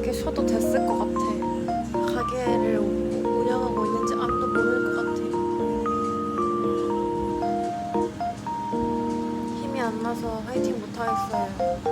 가게 쉬어도 됐을 것 같아. 가게를 운영하고 있는지 아무도 모를 것 같아. 힘이 안 나서 화이팅 못 하겠어요.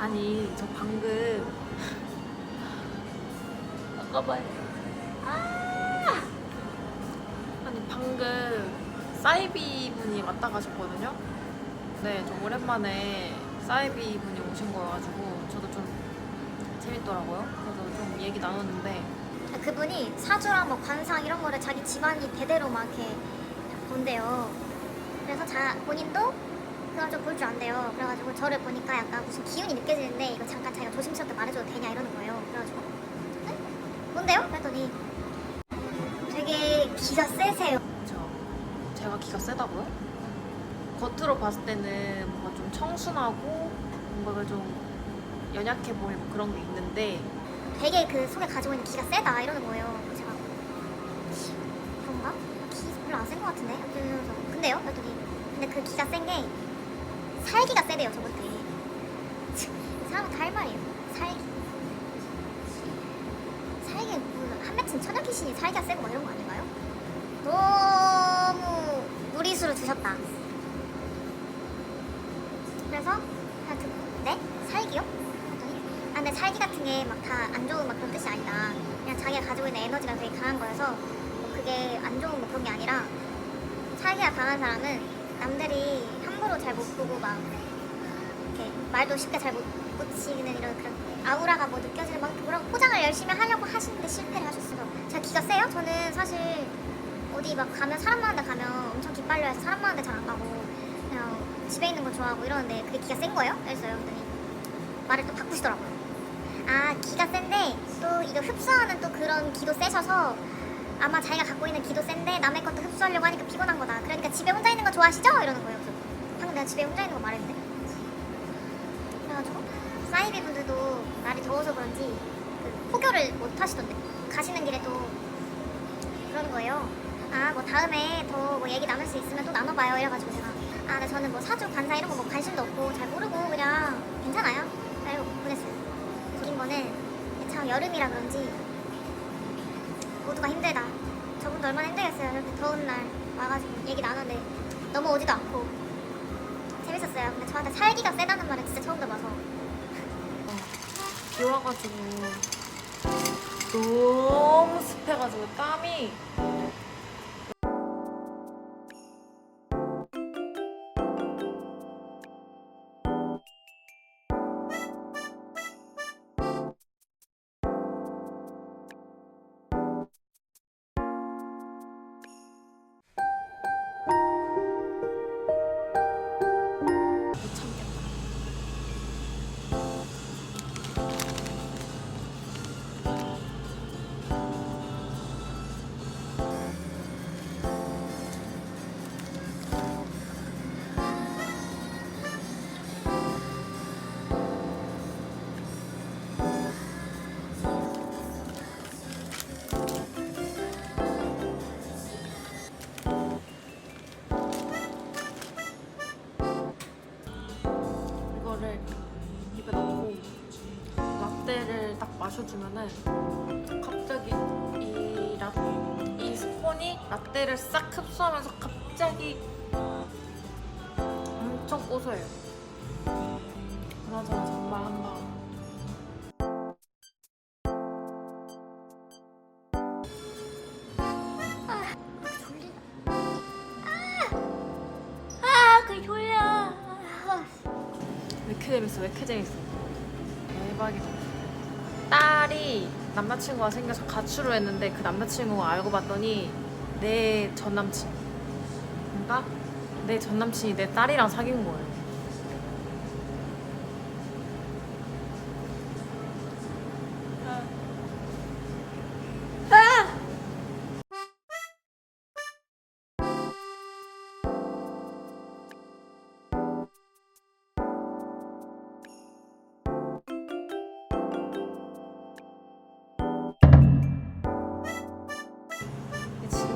아니 저 방금 잠깐만 아! 아니 방금 사이비 분이 왔다 가셨거든요 네 좀 오랜만에 사이비 분이 오신 거여가지고 저도 좀 재밌더라고요 그래서 좀 얘기 나눴는데 그분이 사주랑 뭐 관상 이런 거를 자기 집안이 대대로 막 이렇게 본대요. 그래서 자 본인도 좀볼줄 안대요. 그래가지고 저를 보니까 약간 무슨 기운이 느껴지는데 이거 잠깐 자기가 조심스럽게 말해줘도 되냐 이러는 거예요. 그래가지고 네? 뭔데요? 그랬더니 되게 기가 세세요. 저 제가 기가 세다고요? 겉으로 봤을 때는 뭔가 좀 청순하고 뭔가 좀 연약해 보이고 그런 게 있는데 되게 그 속에 가지고 있는 기가 세다 이러는 거예요. 그래서 제가 그런가? 기 별로 안 센 것 같은데? 그래서 근데요? 그랬더니 근데 그 기가 센 게 살기가 세대요. 이 사람은 다 할 말이에요. 살기. 살기 뭐한 맺힌 천연 귀신이 살기가 세고 막 이런 거 아닌가요? 너무 무리수를 두셨다. 그래서 그냥 듣고 네? 살기요? 아 근데 살기 같은 게 막 다 안 좋은 막 그런 뜻이 아니다. 그냥 자기가 가지고 있는 에너지가 되게 강한 거여서 뭐 그게 안 좋은 뭐 그런 게 아니라 살기가 강한 사람은 남들이 함부로 잘 못 보고 막 이렇게 말도 쉽게 잘 못 붙이는 이런 그런 아우라가 뭐 느껴지는 막 그런 포장을 열심히 하려고 하시는데 실패를 하셨어요. 제가 기가 세요? 저는 사실 어디 막 가면 사람 많은 데 가면 엄청 기빨려 해서 사람 많은 데 잘 안 가고 그냥 집에 있는 거 좋아하고 이러는데 그게 기가 센 거예요? 그랬어요. 그랬더니 말을 또 바꾸시더라고요. 아 기가 센데 또 이거 흡수하는 또 그런 기도 세셔서 아마 자기가 갖고 있는 기도 센데 남의 것도 흡수하려고 하니까 피곤한 거다. 그러니까 집에 혼자 있는 거 좋아하시죠? 이러는 거예요. 방금 내가 집에 혼자 있는 거 말했는데. 그래가지고 사이비 분들도 날이 더워서 그런지 그 포교를 못 하시던데 가시는 길에 또 그러는 거예요. 아 뭐 다음에 더 뭐 얘기 나눌 수 있으면 또 나눠봐요. 이래가지고 제가 아 근데 저는 뭐 사주 관사 이런 거 뭐 관심도 없고 잘 모르고 그냥 괜찮아요. 그리고 보냈어요. 웃긴 거는 참 여름이라 그런지 모두가 힘들다. 저분도 얼마나 힘들겠어요. 이렇게 더운 날 와가지고 얘기 나누는데 넘어오지도 않고 재밌었어요. 근데 저한테 살기가 세다는 말은 진짜 처음 들어봐서 비 와가지고 너무 습해가지고 땀이 이거를 입에 넣고 라떼를 딱 마셔주면은 갑자기 이 보세요. 이 스콘이 라떼를 싹 흡수하면서 갑자기 엄청 고소해요. 그나저나 정말 한다. 이렇게 재밌어? 왜 이렇게 재밌어? 대박이다. 딸이 남자친구가 생겨서 가출을 했는데 그 남자친구가 알고 봤더니 내 전남친. 그러니까 내 전남친이 내 딸이랑 사귄 거예요.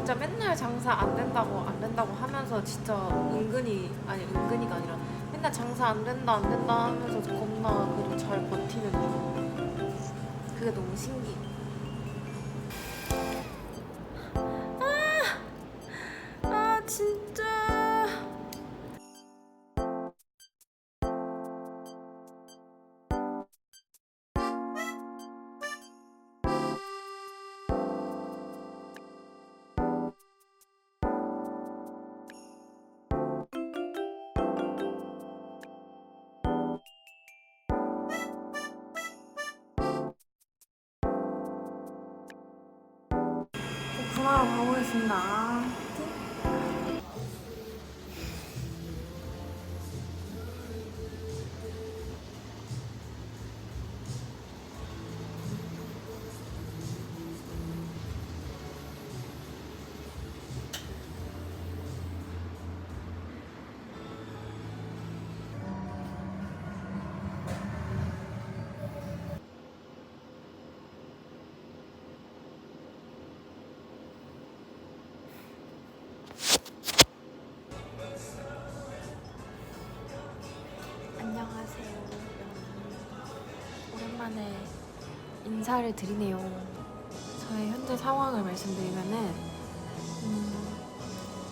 진짜 맨날 장사 안 된다고 안 된다고 하면서 진짜 은근히 아니 은근히가 아니라 맨날 장사 안 된다 안 된다 하면서 겁나 그래도 잘 버티는 거 그게 너무 신기. 아, 오픈하러 가보겠습니다. 오랜만에 인사를 드리네요. 저의 현재 상황을 말씀드리면은 음,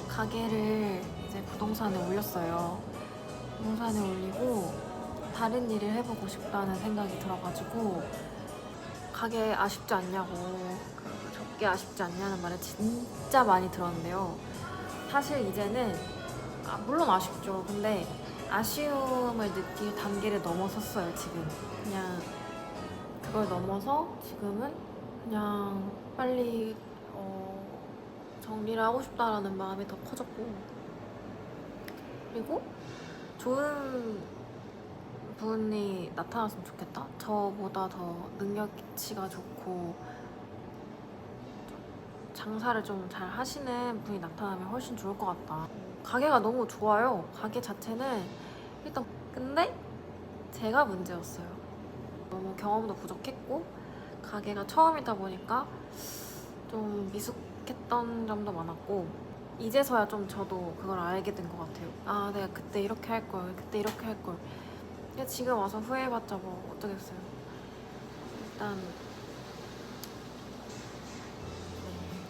가게를 이제 부동산에 올렸어요. 부동산에 올리고 다른 일을 해보고 싶다는 생각이 들어가지고 가게 아쉽지 않냐고 그 접게 아쉽지 않냐는 말을 진짜 많이 들었는데요. 사실 이제는 아, 물론 아쉽죠. 근데 아쉬움을 느낄 단계를 넘어섰어요, 지금. 그냥 그걸 넘어서 지금은 그냥 빨리 어, 정리를 하고 싶다라는 마음이 더 커졌고 그리고 좋은 분이 나타났으면 좋겠다. 저보다 더 능력치가 좋고 장사를 좀 잘 하시는 분이 나타나면 훨씬 좋을 것 같다. 가게가 너무 좋아요. 가게 자체는 일단 근데 제가 문제였어요. 너무 경험도 부족했고 가게가 처음이다 보니까 좀 미숙했던 점도 많았고 이제서야 좀 저도 그걸 알게 된 것 같아요. 아 내가 그때 이렇게 할 걸, 그때 이렇게 할 걸. 근데 지금 와서 후회해봤자 뭐 어쩌겠어요. 일단 네,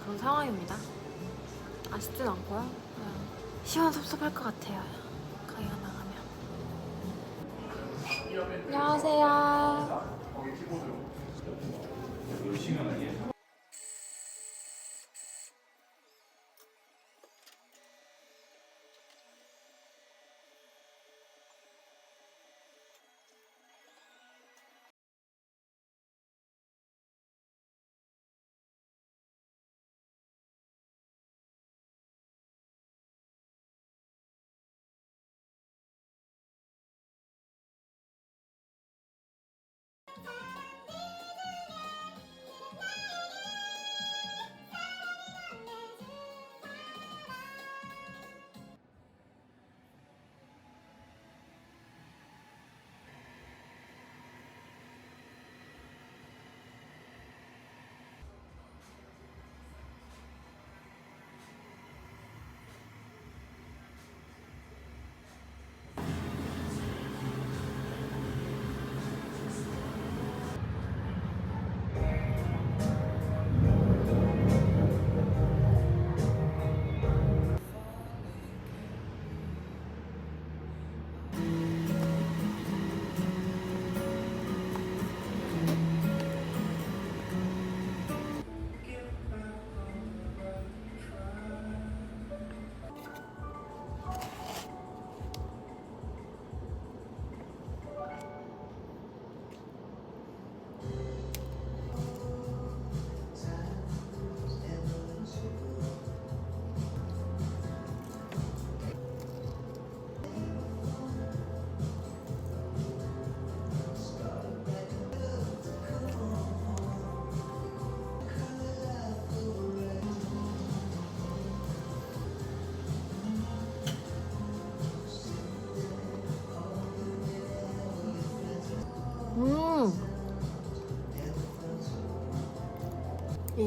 그런 상황입니다. 아쉽진 않고요. 그냥 시원섭섭할 것 같아요. 안녕하세요.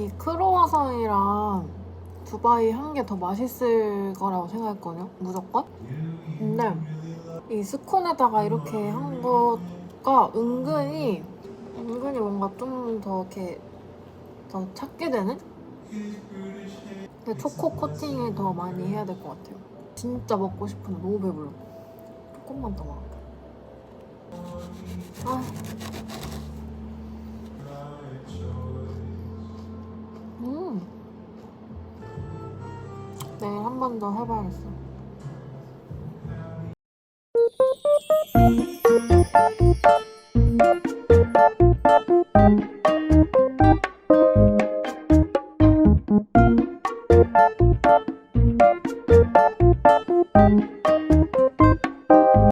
이 크로와상이랑 두바이 한게더 맛있을 거라고 생각했거든요. 무조건. 근데 이 스콘에다가 이렇게 한 거가 은근히 은근히 뭔가 좀 더 이렇게 더 찾게 되는? 근데 초코 코팅을 더 많이 해야 될 것 같아요. 진짜 먹고 싶은데 너무 배불러. 조금만 더 먹을게. 아. 내일 한 번 더 해봐야겠어.